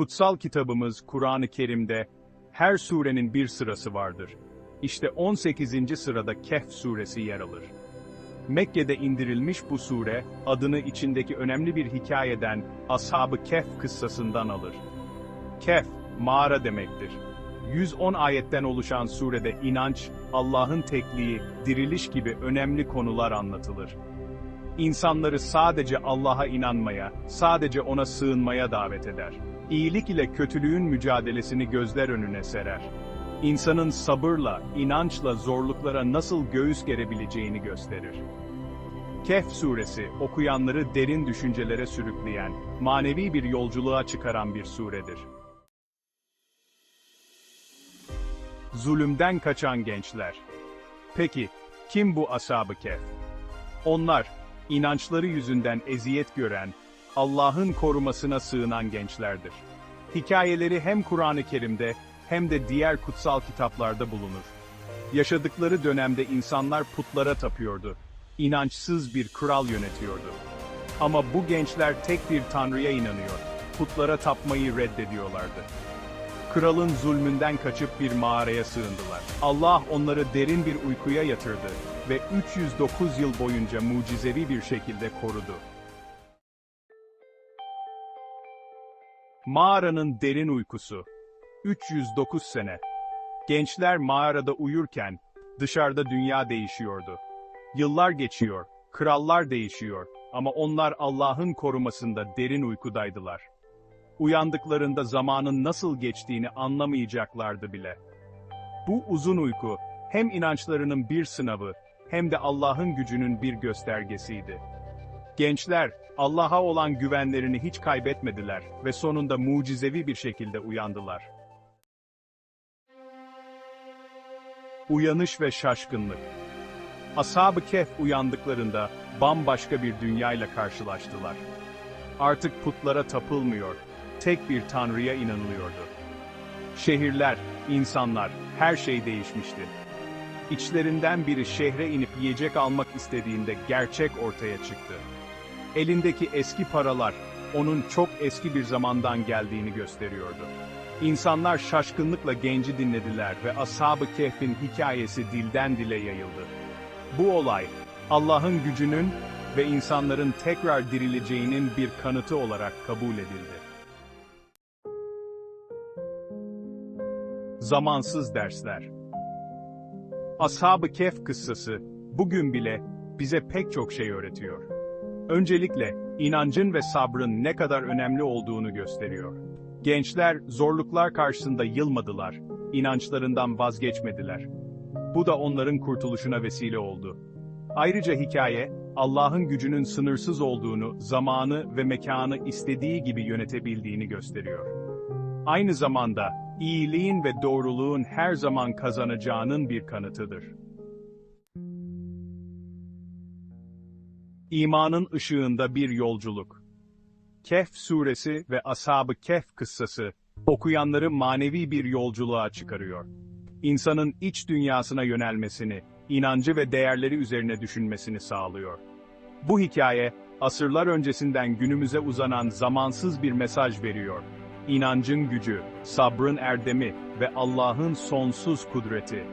Kutsal kitabımız Kur'an-ı Kerim'de her surenin bir sırası vardır. İşte 18. sırada Kehf suresi yer alır. Mekke'de indirilmiş bu sure, adını içindeki önemli bir hikayeden Ashab-ı Kehf kıssasından alır. Kehf, mağara demektir. 110 ayetten oluşan surede inanç, Allah'ın tekliği, diriliş gibi önemli konular anlatılır. İnsanları sadece Allah'a inanmaya, sadece O'na sığınmaya davet eder. İyilik ile kötülüğün mücadelesini gözler önüne serer. İnsanın sabırla, inançla zorluklara nasıl göğüs gerebileceğini gösterir. Kehf suresi, okuyanları derin düşüncelere sürükleyen, manevi bir yolculuğa çıkaran bir suredir. Zulümden kaçan gençler. Peki, kim bu ashab-ı kehf? Onlar, inançları yüzünden eziyet gören, Allah'ın korumasına sığınan gençlerdir. Hikayeleri hem Kur'an-ı Kerim'de hem de diğer kutsal kitaplarda bulunur. Yaşadıkları dönemde insanlar putlara tapıyordu. İnançsız bir kral yönetiyordu. Ama bu gençler tek bir tanrıya inanıyor. Putlara tapmayı reddediyorlardı. Kralın zulmünden kaçıp bir mağaraya sığındılar. Allah onları derin bir uykuya yatırdı ve 309 yıl boyunca mucizevi bir şekilde korudu. Mağaranın derin uykusu. 309 sene. Gençler mağarada uyurken, dışarıda dünya değişiyordu. Yıllar geçiyor, krallar değişiyor ama onlar Allah'ın korumasında derin uykudaydılar. Uyandıklarında zamanın nasıl geçtiğini anlamayacaklardı bile. Bu uzun uyku, hem inançlarının bir sınavı, hem de Allah'ın gücünün bir göstergesiydi. Gençler, Allah'a olan güvenlerini hiç kaybetmediler ve sonunda mucizevi bir şekilde uyandılar. Uyanış ve şaşkınlık. Ashab-ı Kehf uyandıklarında bambaşka bir dünyayla karşılaştılar. Artık putlara tapılmıyor, tek bir tanrıya inanılıyordu. Şehirler, insanlar, her şey değişmişti. İçlerinden biri şehre inip yiyecek almak istediğinde gerçek ortaya çıktı. Elindeki eski paralar, onun çok eski bir zamandan geldiğini gösteriyordu. İnsanlar şaşkınlıkla genci dinlediler ve Ashab-ı Kehf'in hikayesi dilden dile yayıldı. Bu olay, Allah'ın gücünün ve insanların tekrar dirileceğinin bir kanıtı olarak kabul edildi. Zamansız dersler Ashab-ı Kehf kıssası, bugün bile, bize pek çok şey öğretiyor. Öncelikle, inancın ve sabrın ne kadar önemli olduğunu gösteriyor. Gençler, zorluklar karşısında yılmadılar, inançlarından vazgeçmediler. Bu da onların kurtuluşuna vesile oldu. Ayrıca hikaye, Allah'ın gücünün sınırsız olduğunu, zamanı ve mekanı istediği gibi yönetebildiğini gösteriyor. Aynı zamanda, iyiliğin ve doğruluğun her zaman kazanacağının bir kanıtıdır. İmanın ışığında bir yolculuk. Kehf suresi ve Ashab-ı Kehf kıssası, okuyanları manevi bir yolculuğa çıkarıyor. İnsanın iç dünyasına yönelmesini, inancı ve değerleri üzerine düşünmesini sağlıyor. Bu hikaye, asırlar öncesinden günümüze uzanan zamansız bir mesaj veriyor inancın gücü, sabrın erdemi ve Allah'ın sonsuz kudreti.